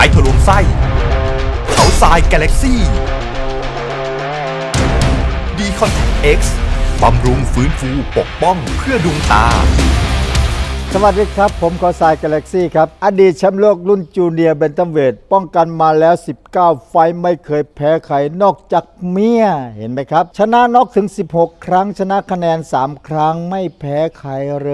ายทะลวงไส้ เขาทรายกาแล็กซี่ดีคอนแทคเอ็กซ์บำรุงฟื้นฟูปกป้องเพื่อดวงตา สวัสดีครับ ผมขอสายกาแล็กซี่ครับ อดีตแชมป์โลกรุ่นจูเนียร์เบนตัมเวทป้องกันมาแล้ว19ไฟไม่เคยแพ้ใครนอกจากเมียเห็นไหมครับ ชนะนอกถึง 16 ครั้ง ชนะคะแนน 3 ครั้งไม่แพ้ใครเล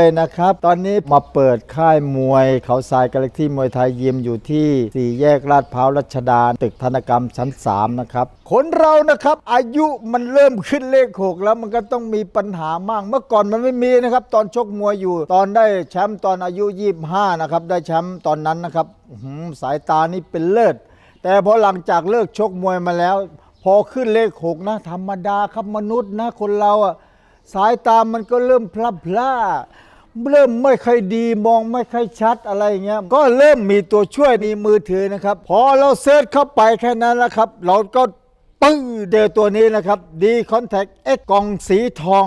ยนะครับ ตอนนี้มาเปิดค่ายมวย เขาทรายกาแล็กซี่มวยไทยยิมอยู่ที่สี่แยกลาดพร้าวรัชดาตึกธนกรรมชั้น 3 นะครับคนเรานะครับอายุมันเริ่มขึ้นเลขหกแล้วมันก็ต้องมีปัญหามาก เมื่อก่อนมันไม่มีนะครับ ตอนชกมวยอยู่ ตอนได้แชมป์ตอนอายุ 25 นะครับ ได้แชมป์ตอนนั้นนะครับสายตานี่เป็นเลิศ แต่พอหลังจากเลิกชกมวยมาแล้ว พอขึ้นเลขหกนะ ธรรมดาครับมนุษย์นะ คนเราอะสายตามันก็เริ่มพลับพล่าเริ่มไม่ค่อยดีมองไม่ค่อยชัดอะไรเงี้ยก็เริ่มมีตัวช่วยในมือถือนะครับ พอเราเซิร์ชเข้าไปแค่นั้นนะครับ เราก็ปึ้งเจอตัวนี้นะครับดีคอนแทคเอ็กกล่องสีทอง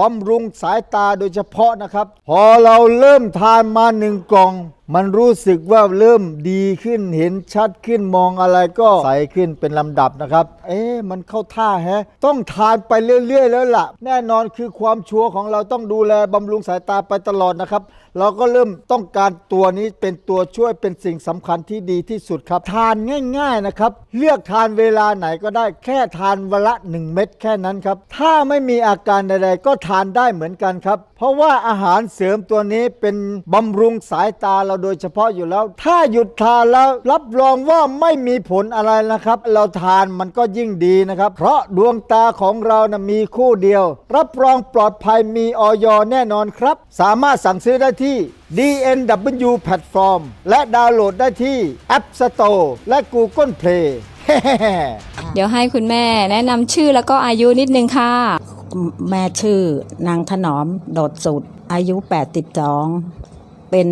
บำรุงสายตาโดยเฉพาะนะครับ พอเราเริ่มทานมาหนึ่งกล่องมันรู้สึกว่าเริ่มดีขึ้นเห็นชัดขึ้นมองอะไรก็ใสขึ้นเป็นลำดับนะครับ เอ๊ะมันเข้าท่าแฮะ ต้องทานไปเรื่อย ๆ แล้วล่ะ แน่นอนคือความชัวร์ของเราต้องดูแลบำรุงสายตาไปตลอดนะครับ เราก็เริ่มต้องการตัวนี้เป็นตัวช่วยเป็นสิ่งสำคัญที่ดีที่สุดครับ ทานง่าย ๆนะครับ เลือกทานเวลาไหนก็ได้แค่ทานวันละ 1 เม็ดแค่นั้นครับถ้าไม่มีอาการใดๆ ก็ทานได้เหมือนกันครับ ราะว่าอาหารเสริมตัวนี้เป็นบำรุงสายตาเราโดยเฉพาะอยู่แล้ว ถ้าหยุดทานแล้วรับรองว่าไม่มีผลอะไรนะครับ เราทานมันก็ยิ่งดีนะครับ เพราะดวงตาของเรานะมีคู่เดียว รับรองปลอดภัยมีออยแน่นอนครับ สามารถสั่งซื้อได้ที่ DNW Platform และดาวน์โหลดได้ที่ App Store และ Google Play เดี๋ยวให้คุณแม่แนะนำชื่อแล้วก็อายุนิดนึงค่ะ แม่ชื่อนางถนอมโดดสุด อายุ 82 เป็น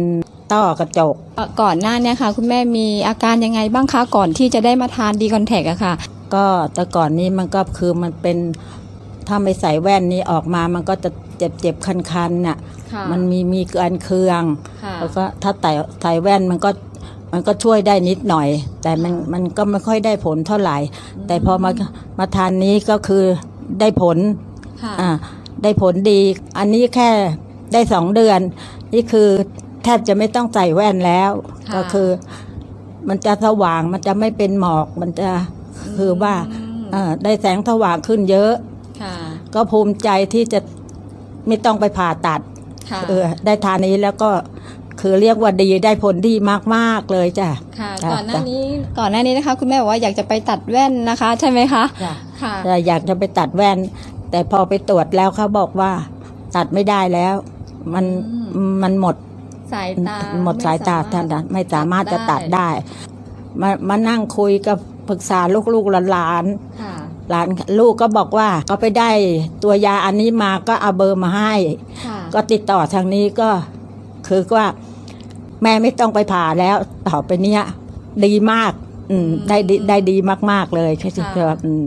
ต้อกระจกเอ่อก่อนหน้าเนี้ค่ะ คุณแม่มีอาการยังไงบ้างคะ ก่อนที่จะได้มาทานดีคอนแทคอะค่ะ ก็แต่ก่อนนี้มันก็คือมันเป็น ถ้าไม่ใส่แว่นนี้ออกมามันก็จะเจ็บเจ็บคันคันๆน่ะ ค่ะมันมีมีการเคือง ค่ะแล้วก็ถ้าใส่ใส่แว่นมันก็มันก็ช่วยได้นิดหน่อย แต่มันมันก็ไม่ค่อยได้ผลเท่าไหร่ แต่พอมามาทานนี้ก็คือได้ผล ค่ะอ่าได้ผลดี อันนี้แค่ได้สองเดือน นี่คือแทบจะไม่ต้องใส่แว่นแล้วค่ะก็คือ มันจะสว่างมันจะไม่เป็นหมอกมันจะคือว่าเอ่อได้แสงสว่างขึ้นเยอะค่ะ ก็ภูมิใจที่จะไม่ต้องไปผ่าตัดค่ะเออได้ทานนี้แล้วก็คือเรียกว่าดีได้ผลดีมากๆเลยจ้ะค่ะจ้ะก่อนหน้านี้ก่อนหน้านี้นะคะ คุณแม่บอกว่าอยากจะไปตัดแว่นนะคะ ใช่ไหมคะจ้ะค่ะแต่อยากจะไปตัดแว่น แต่พอไปตรวจแล้วเขาบอกว่า ตัดไม่ได้แล้ว มันมันหมดสายตาหมดสายตาท่านนะไม่สามารถจะตัดได้ มามานั่งคุยกับปรึกษาลูกๆหลานค่ะๆ หลานลูกก็บอกว่าก็ไปได้ตัวยาอันนี้มาก็เอาเบอร์มาให้ค่ะก็ติดต่อทางนี้ก็คือว่า แม่ไม่ต้องไปผ่าแล้ว ต่อไปเนี้ย ดีมาก อืม ได้ดีได้ดีมาก ๆ เลยใช่ไหมอืม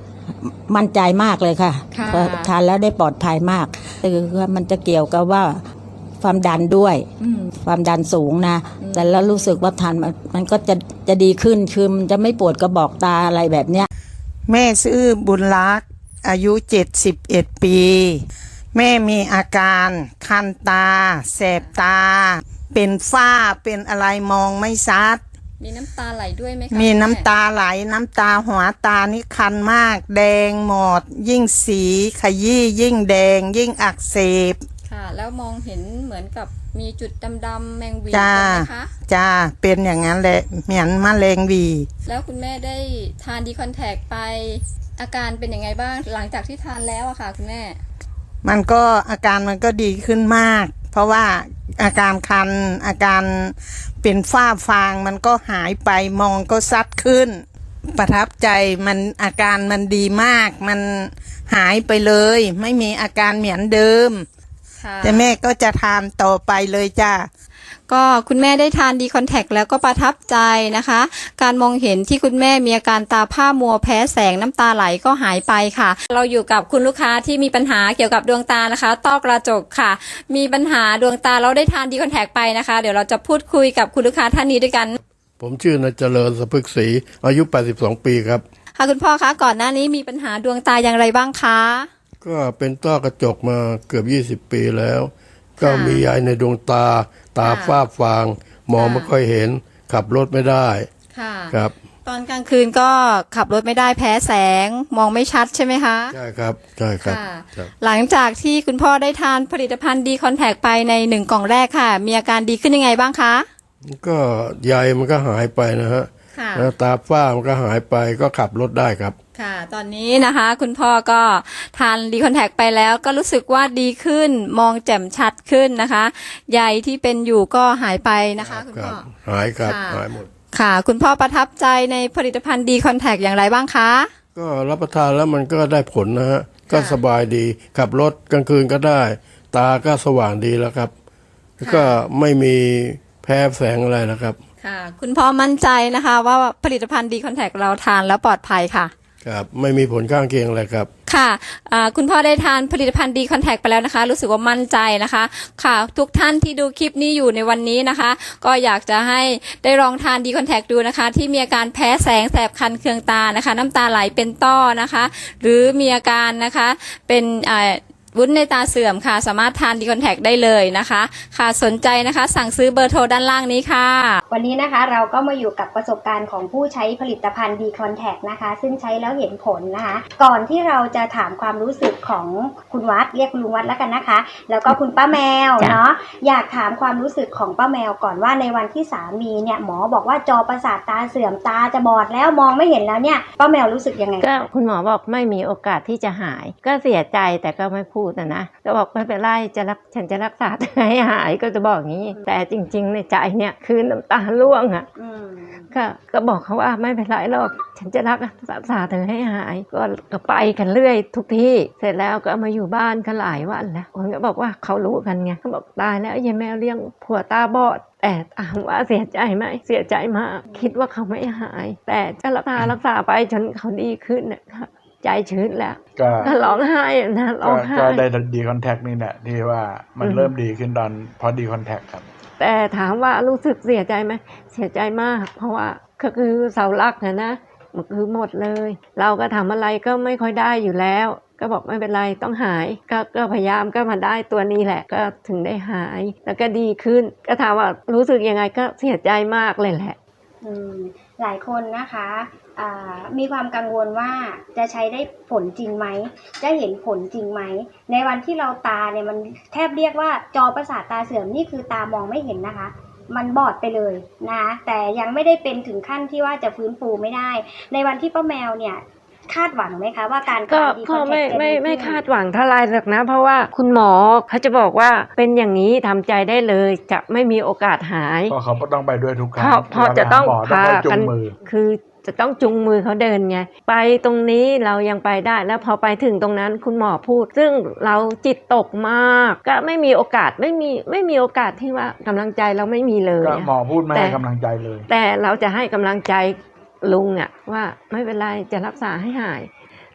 มั่นใจมากเลยค่ะค่ะเพราะทานแล้วได้ปลอดภัยมากคือว่ามันจะเกี่ยวกับว่าความดันด้วย อืม ความดันสูงนะแต่แล้วรู้สึกว่าทานมันมันก็จะจะดีขึ้นคือมันจะไม่ปวดกระบอกตาอะไรแบบเนี้ย แม่ชื่อบุญรักษ์อายุ 71 ปี แม่มีอาการคันตา แสบตา เป็นฝ้าเป็นอะไรมองไม่ชัด มีน้ำตาไหลด้วยไหมคะมีคุณแน้ำตาไหลน้ำตาหัวตานี่คันมาก แดงหมด ยิ่งสีขยี้ยิ่งแดง ยิ่งอักเสบค่ะ แล้วมองเห็นเหมือนกับมีจุดดำๆแมงวีจ้าใช่ไหมคะจ้าเป็นอย่างนั้นแหละเหมือนมะเร็งหวี แล้วคุณแม่ได้ทานดีคอนแทคไป อาการเป็นยังไงบ้างหลังจากที่ทานแล้วอะค่ะ คุณแม่ มันก็อาการมันก็ดีขึ้นมาก เพราะว่า อาการคัน อาการเป็นฝ้าฟางมันก็หายไปมองก็ซัดขึ้น ประทับใจมันอาการมันดีมาก มันหายไปเลย ไม่มีอาการเหมือนเดิม แต่แม่ก็จะทานต่อไปเลยจ้าก็คุณแม่ได้ทานดีคอนแทคแล้วก็ประทับใจนะคะ การมองเห็นที่คุณแม่มีอาการตาผ้ามัวแพ้แสงน้ำตาไหลก็หายไปค่ะ เราอยู่กับคุณลูกค้าที่มีปัญหาเกี่ยวกับดวงตานะคะ ต้อกระจกค่ะ มีปัญหาดวงตาเราได้ทานดีคอนแทคไปนะคะ เดี๋ยวเราจะพูดคุยกับคุณลูกค้าท่านนี้ด้วยกัน ผมชื่อนายเจริญสะพึกศรีอายุ 82 ปีครับ ค่ะคุณพ่อคะก่อนหน้านี้มีปัญหาดวงตาอย่างไรบ้างคะ ก็เป็นต้อกระจกมาเกือบ 20 ปีแล้ว ก็มียายในดวงตา ตาฝ้าฟาง มองไม่ค่อยเห็น ขับรถไม่ได้ค่ะครับ ตอนกลางคืนก็ขับรถไม่ได้แพ้แสง มองไม่ชัดใช่ไหมคะ ใช่ครับใช่ครับ ค่ะครับหลังจากที่คุณพ่อได้ทานผลิตภัณฑ์ดีคอนแทคไปในหนึ่งกล่องแรกค่ะ มีอาการดีขึ้นยังไงบ้างคะ ก็ใยมันก็หายไปนะฮะค่ะ แล้วตาฝ้ามันก็หายไปก็ขับรถได้ครับ ค่ะ ตอนนี้นะคะ คุณพ่อก็ทานดีคอนแทคไปแล้วก็รู้สึกว่าดีขึ้นมองแจ่มชัดขึ้นนะคะใยที่เป็นอยู่ก็หายไปนะคะ คุณครัพ่บอหายครับค่ะหายหมด ค่ะ คุณพ่อประทับใจในผลิตภัณฑ์ดีคอนแทคอย่างไรบ้างคะ ก็รับประทานแล้วมันก็ได้ผลนะฮะก็ค่ะสบายดีขับรถกลางคืนก็ได้ ตาก็สว่างดีแล้วครับแล้วก็ไม่มีแพ้แสงอะไรนะครับ ค่ะ คุณพ่อมั่นใจนะคะ ว่าผลิตภัณฑ์ดีคอนแทคเราทานแล้วปลอดภัยค่ะ ครับไม่มีผลข้างเคียงอะไรครับ ค่ะอ่าคุณพ่อได้ทานผลิตภัณฑ์ดีคอนแทคไปแล้วนะคะ รู้สึกว่ามั่นใจนะคะ ค่ะ ทุกท่านที่ดูคลิปนี้อยู่ในวันนี้นะคะ ก็อยากจะให้ได้ลองทานดีคอนแทคดูนะคะ ที่มีอาการแพ้แสงแสบคันเคืองตานะคะ น้ำตาไหลเป็นต้อนะคะ หรือมีอาการนะคะเป็นอ่า วุ้นในตาเสื่อมค่ะ สามารถทานดีคอนแทคได้เลยนะคะ ค่ะสนใจนะคะ สั่งซื้อเบอร์โทรด้านล่างนี้ค่ะ วันนี้นะคะเราก็มาอยู่กับประสบการณ์ของผู้ใช้ผลิตภัณฑ์ D Contact นะคะ ซึ่งใช้แล้วเห็นผลนะคะ ก่อนที่เราจะถามความรู้สึกของคุณวัดเรียกคุณลุงวัดแล้วกันนะคะ แล้วก็คุณป้าแมวจ้ะเนาะอยากถามความรู้สึกของป้าแมวก่อนว่าในวันที่สามีเนี่ยหมอบอกว่าจอประสาทตาเสื่อมตาจะบอดแล้วมองไม่เห็นแล้วเนี่ยป้าแมวรู้สึกยังไงก็คุณหมอบอกไม่มีโอกาสที่จะหาย ก็เสียใจแต่ก็ไม่พูดนะนะก็บอกไม่เป็นไรจะรักฉันจะรักษาเธอให้หายก็จะบอกอย่างนี้ แต่จริง ๆ ในใจเนี่ยคือน้ำตาร่วงอะอืมก็ก็บอกเขาว่าไม่เป็นไรหรอกฉันจะรักษาเธอให้หาย ก็ก็ไปกันเรื่อยทุกที่ เสร็จแล้วก็มาอยู่บ้านกันหลายวันแล้วคนก็บอกว่าเขารู้กันไงเขาบอกตายแล้วยายแมวเลี้ยงผัวตาบอดแต่ถามว่าเสียใจไหมเสียใจมาก คิดว่าเขาไม่หาย แต่จะรักษารักษาไปจนเขาดีขึ้นเนี่ยค่ะ ใจชื้นแล้วก็ก็ร้องไห้อะนะร้ก็องไห้ก็ได้ดีคอนแทคนี่แหละที่ว่ามันอืมเริ่มดีขึ้นตอนพอดีคอนแทคครับ แต่ถามว่ารู้สึกเสียใจไหมเสียใจมาก เพราะว่าก็คือเสาหลักนะนะมันคือหมดเลย เราก็ทำอะไรก็ไม่ค่อยได้อยู่แล้ว ก็บอกไม่เป็นไรต้องหายก็ก็พยายามก็มาได้ตัวนี้แหละ ก็ถึงได้หายแล้วก็ดีขึ้น ก็ถามว่ารู้สึกยังไงก็เสียใจมากเลยแหละอืมหลายคนนะคะอ่า มีความกังวลว่าจะใช้ได้ผลจริงไหม จะเห็นผลจริงไหม ในวันที่เราตาเนี่ยมันแทบเรียกว่าจอประสาทตาเสื่อมนี่คือตามองไม่เห็นนะคะมันบอดไปเลยนะคะแต่ยังไม่ได้เป็นถึงขั้นที่ว่าจะฟื้นฟูไม่ได้ ในวันที่ป้าแมวเนี่ยคาดหวังไหมคะว่าการก็ทานก็ไม่ Decontact จะไม่ดีไม่ขึ้นคาดหวังเท่าไรหรอกนะ เพราะว่าคุณหมอเขาจะบอกว่าเป็นอย่างนี้ทำใจได้เลยจะไม่มีโอกาสหายก็เขาก็ต้องไปด้วยทุกครั้งเพราะเพราะจะต้องเวลไปหาหมอต้องพาไปจุกันงมือคือ จะต้องจุงมือเขาเดินไง ไปตรงนี้เรายังไปได้แล้วพอไปถึงตรงนั้นคุณหมอพูด ซึ่งเราจิตตกมาก ก็ไม่มีโอกาสไม่มีไม่มีโอกาสที่ว่ากำลังใจเราไม่มีเลยก็อะหมอพูดไม่แต่ให้กำลังใจเลย แต่เราจะให้กำลังใจลุงอะว่าไม่เป็นไรจะรักษาให้หาย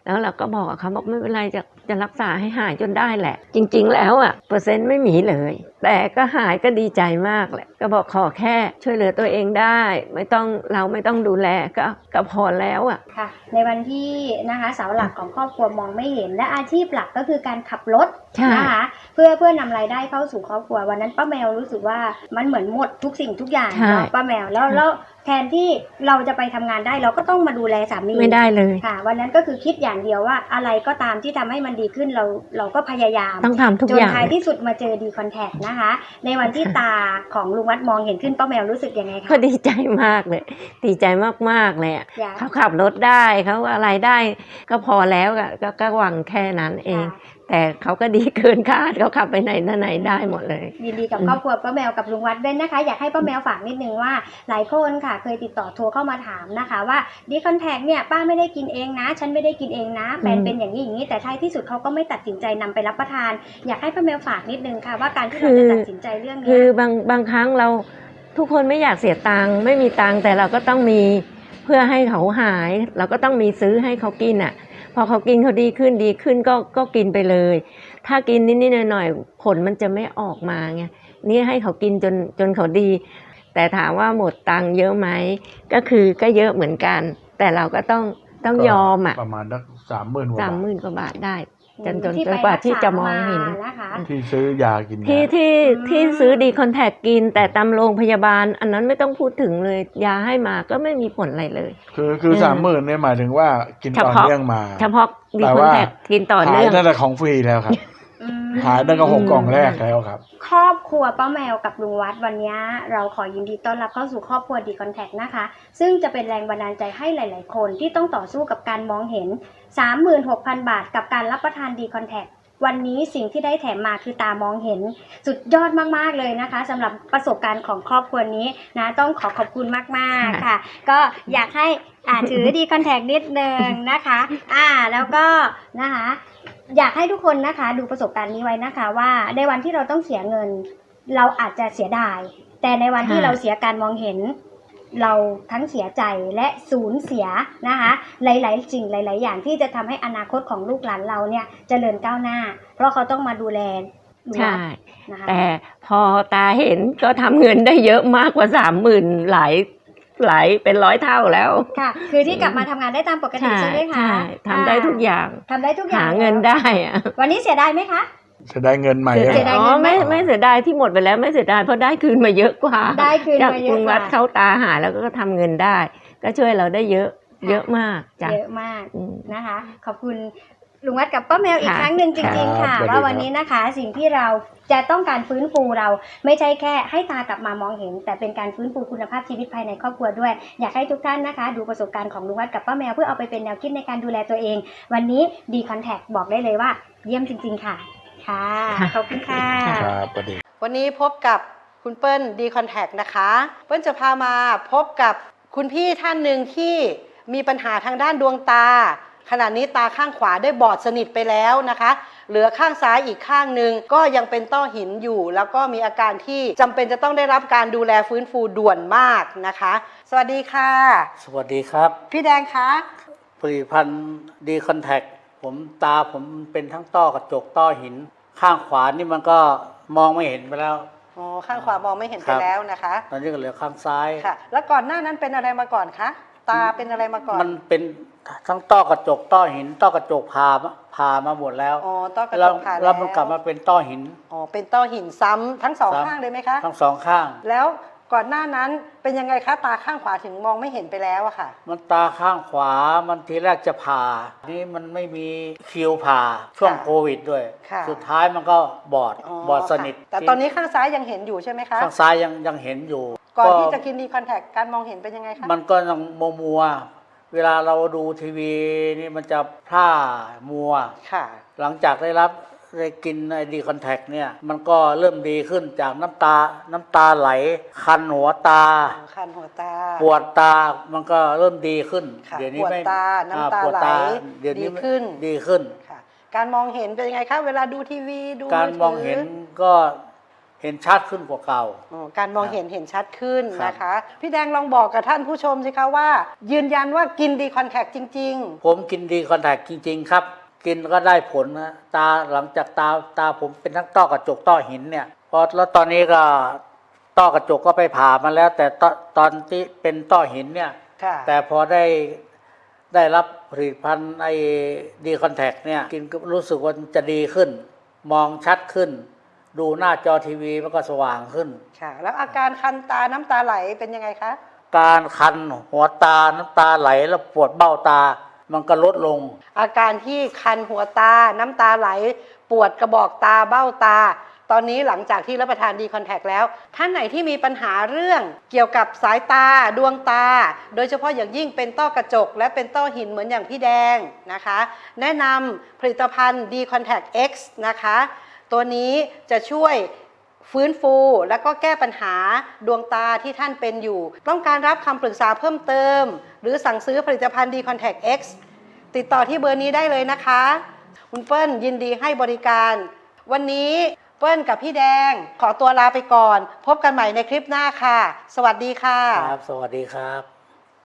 แล้วเราก็บอกกับเขาบอกไม่เป็นไรจะ จะรักษาให้หายจนได้แหละ จริง ๆ แล้วอะเปอร์เซ็นต์ไม่มีเลย แต่ก็หายก็ดีใจมากแหละ ก็บอกขอแค่ช่วยเหลือตัวเองได้ ไม่ต้องเราไม่ต้องดูแลก็ก็พอแล้วอะค่ะ ในวันที่นะคะเสาหลักของครอบครัวมองไม่เห็นและอาชีพหลักก็คือการขับรถใช่นะคะเพื่อเพื่อนำรายได้เข้าสู่ครอบครัววันนั้นป้าแมวรู้สึกว่ามันเหมือนหมดทุกสิ่งทุกอย่างใช่เนาะป้าแมวแล้วแล้ว แทนที่เราจะไปทำงานได้เราก็ต้องมาดูแลสามีไม่ได้เลยค่ะ วันนั้นก็คือคิดอย่างเดียวว่าอะไรก็ตามที่ทำให้มันดีขึ้นเราเราก็พยายามต้องทำทุกจอนย่างท้ายที่สุดมาเจอดีคอนแทคนะคะ ในวันที่ตาของลุงวัดมองเห็นขึ้นป้าแมวรู้สึกยังไงคะก็ดีใจมากเลย ดีใจมากๆเลยอะอยากเขาขับรถได้เขาอะไรได้ ก็พอแล้วอะก็ก็หวังแค่นั้นเองค่ะ แต่เขาก็ดีเกินคาดเขาขับไปไหนมาไหนได้หมดเลยยินดีกับครอบครัวป้าแมวกับลุงวัดด้วยนะคะ อยากให้ป้าแมวฝากนิดนึงว่าหลายคนค่ะ เคยติดต่อโทรเข้ามาถามนะคะว่าดีคอนแทคเนี่ยป้าไม่ได้กินเองนะ ฉันไม่ได้กินเองนะแบรนด์เป็นอย่างนี้อย่างนี้แต่ท้ายที่สุดเขาก็ไม่ตัดสินใจนำไปรับประทาน อยากให้ป้าแมวฝากนิดนึงค่ะ ว่าการที่เราจะตัดสินใจเรื่องเนี้คืยอบางบางครั้งเราทุกคนไม่อยากเสียตังค์ไม่มีตังค์แต่เราก็ต้องมีเพื่อให้เขาหาย เราก็ต้องมีซื้อให้เขากินอะ พอเขากินเขาดีขึ้นดีขึ้นก็ก็กินไปเลย ถ้ากินนิดๆหน่อยๆผลมันจะไม่ออกมาไงนี่ให้เขากินจนจนเขาดี แต่ถามว่าหมดตังค์เยอะไหมก็คือก็เยอะเหมือนกัน แต่เราก็ต้องต้องยอมอะประมาณสักสามหมื่นกว่าสามบาทหมื่นกว่าบาทได้ จนจนที่จไปนกว่าที่จะมองรักษาเห็นมานะคะที่ซื้อยากินที่ยาที่อืมที่ซื้อดีคอนแทคกิน แต่ตามโรงพยาบาล อันนั้นไม่ต้องพูดถึงเลย ยาให้มาก็ไม่มีผลอะไรเลย คือคือเออสามหมื่นเนี่ยหมายถึงว่ากินเฉต่อพาะเนื่องมา เฉพาะดีแต่คอนว่าแทคกินต่อหาเนื่ยองตั้งแต่ของฟรีแล้วครับอืม หายตั้งแต่หกอืมกล่องแรกแล้วครับ ครอบครัวป้าแมวกับลุงวัดวันนี้เราขอยินดีต้อนรับเข้าสู่ครอบครัวดีคอนแทคนะคะ ซึ่งจะเป็นแรงบันดาลใจให้หลาย ๆ คนที่ต้องต่อสู้กับการมองเห็น 36,000 บาทกับการรับประทานดีคอนแทควันนี้สิ่งที่ได้แถมมาคือตามองเห็น สุดยอดมาก ๆ เลยนะคะสำหรับประสบการณ์ของครอบครัวนี้นะต้องขอขอบคุณมาก ๆ ค่ะ ก็อยากให้อ่าถือดีคอนแทคนิดนึงนะคะ อ่าแล้วก็นะคะ อยากให้ทุกคนนะคะดูประสบการณ์นี้ไว้นะคะว่าในวันที่เราต้องเสียเงิน เราอาจจะเสียดาย แต่ในวันที่ค่ะเราเสียการมองเห็น เราทั้งเสียใจและสูญเสียนะคะ หลายๆสิ่งหลาย ๆ อย่างที่จะทำให้อนาคตของลูกหลานเราเนี่ยเจริญก้าวหน้า เพราะเขาต้องมาดูแลลูกหใช่ลานนะคะแต่พอตาเห็นก็ทำเงินได้เยอะมากกว่าสามหมื่นหลาย หลายเป็นร้อยเท่าแล้ว ค่ะ คือที่กลับมาทำงานได้ตามปกติใช่ไหมคะใช่ทำได้ทุกอย่าง ทำได้ทุกอย่าหางเงินแล้วได้อะวันนี้เสียดายไหมคะจะได้เงินใหม่เสียแล้วดายอ๋เงิอนไหมไม่ไม่เสียดายที่หมดไปแล้วไม่เสียดายเพราะได้คืนมาเยอะกว่าได้คืนจากมาเยกรุอะงกวัว่าดเข้าตาหายแล้วก็ทำเงินได้ ก็ช่วยเราได้เยอะ เยอะมากจ้ะเยอะมากอืม นะคะ ขอบคุณ ลุงวัดกับป้าแมวอีกค่ะครั้งหนึ่งจริง ๆ ค่ะ ครับว่าวันนี้นะคะ สิ่งที่เราจะต้องการฟื้นฟูเราไม่ใช่แค่ให้ตากลับมามองเห็น แต่เป็นการฟื้นฟูคุณภาพชีวิตภายในครอบครัวด้วย อยากให้ทุกท่านนะคะ ดูประสบการณ์ของลุงวัดกับป้าแมวเพื่อเอาไปเป็นแนวคิดในการดูแลตัวเอง วันนี้ดีคอนแทคบอกได้เลยว่า เยี่ยมจริง ๆ ค่ะ ค่ะขอบคุณค่ะ ครับประเด็น วันนี้พบกับคุณเปิ้ลดีคอนแทคนะคะ เปิ้ลจะพามาพบกับคุณพี่ท่านหนึ่งที่มีปัญหาทางด้านดวงตา ขณะนี้ตาข้างขวาได้บอดสนิทไปแล้วนะคะ เหลือข้างซ้ายอีกข้างหนึ่งก็ยังเป็นต้อหินอยู่ แล้วก็มีอาการที่จำเป็นจะต้องได้รับการดูแลฟื้นฟูด่วนมากนะคะ สวัสดีค่ะ สวัสดีครับพี่แดงคะผลิตภัณฑ์ดีคอนแทคผมตาผมเป็นทั้งต้อกระจกต้อหิน ข้างขวานี่มันก็มองไม่เห็นไปแล้วอ๋อข้างขวามองไม่เห็นคไปรับแล้วนะคะ ตอนนี้ก็เหลือข้างซ้ายค่ะ แล้วก่อนหน้านั้นเป็นอะไรมาก่อนคะตาเป็นอะไรมาก่อน มันเป็น ทั้งต้อกระจกต้อหิน ต้อกระจกผ่ามาผ่ามาหมดแล้วอ๋อต้อกระจแล้วกผ่านแล้วมันกลับมาเป็นต้อหิน อ๋อเป็นต้อหินซ้ำทั้งสองซ้ำ ข้างเลยไหมคะ ทั้งสองข้าง แล้วก่อนหน้านั้นเป็นยังไงคะตาข้างขวาถึงมองไม่เห็นไปแล้วอะค่ะ มันตาข้างขวามันทีแรกจะผ่า นี่มันไม่มีคิวผ่าช่วงค่ะโควิดด้วย ค่ะ สุดท้ายมันก็บอดบอดสนิทค่ะแต่ตอนนี้ข้างซ้ายยังเห็นอยู่ใช่ไหมคะข้างซ้ายยังยังเห็นอยู่ก่อนที่จะกินดีคอนแทคการมองเห็นเป็นยังไงคะมันก็ยังมัวมัวๆ เวลาเราดูทีวีนี่มันจะพร่ามัว ค่ะ หลังจากได้รับได้กินไอดีคอนแทคเนี่ย มันก็เริ่มดีขึ้นจากน้ำตา น้ำตาไหล คันหัวตา คันหัวตา ปวดตา มันก็เริ่มดีขึ้น ค่ะเดี๋ยวนี้ปวดไม่ตาน้ำตาอ่ปวดไหลเดี๋ยวนี้ดีขึ้น ดีขึ้น ค่ะ การมองเห็นเป็นยังไงคะ เวลาดูทีวีดูการมองถืเห็นก็ เห็นชัดขึ้นกว่าเก่า อ๋อการมองเห็นเห็นชัดขึ้นครับ นะคะ พี่แดงลองบอกกับท่านผู้ชมสิคะว่า ยืนยันว่ากินดีคอนแทคจริงๆผมกินดีคอนแทคจริง ๆ ครับ กินก็ได้ผลนะตาหลังจากตาตาผมเป็นทั้งต้อกระจกต้อหินเนี่ยพอแล้วตอนนี้ก็ต้อกระจกก็ไปผ่ามาแล้ว แต่ตตอนที่เป็นต้อหินเนี่ยค่ะ แต่พอได้ได้รับผลิตภัณฑ์ไอ้ดีคอนแทคเนี่ย กินก็รู้สึกว่าจะดีขึ้น มองชัดขึ้น ดูหน้าจอทีวีมันก็สว่างขึ้น ค่ะ แล้วอาการคันตาน้ำตาไหลเป็นยังไงคะ การคันหัวตาน้ำตาไหลแล้วปวดเบ้าตา มันก็ลดลง อาการที่คันหัวตาน้ำตาไหล ปวดกระบอกตาเบ้าตา ตอนนี้หลังจากที่รับประทานดีคอนแทคแล้ว ท่านไหนที่มีปัญหาเรื่องเกี่ยวกับสายตาดวงตา โดยเฉพาะอย่างยิ่งเป็นต้อกระจก และเป็นต้อหินเหมือนอย่างพี่แดงนะคะ แนะนำผลิตภัณฑ์ดีคอนแทค X นะคะ ตัวนี้จะช่วยฟื้นฟูและก็แก้ปัญหาดวงตาที่ท่านเป็นอยู่ ต้องการรับคำปรึกษาเพิ่มเติม หรือสั่งซื้อผลิตภัณฑ์ดีคอนแทค X ติดต่อที่เบอร์นี้ได้เลยนะคะ คุณเปิ้ลยินดีให้บริการ วันนี้เปิ้ลกับพี่แดง ขอตัวลาไปก่อน พบกันใหม่ในคลิปหน้าค่ะ สวัสดีค่ะ ครับ สวัสดีครับ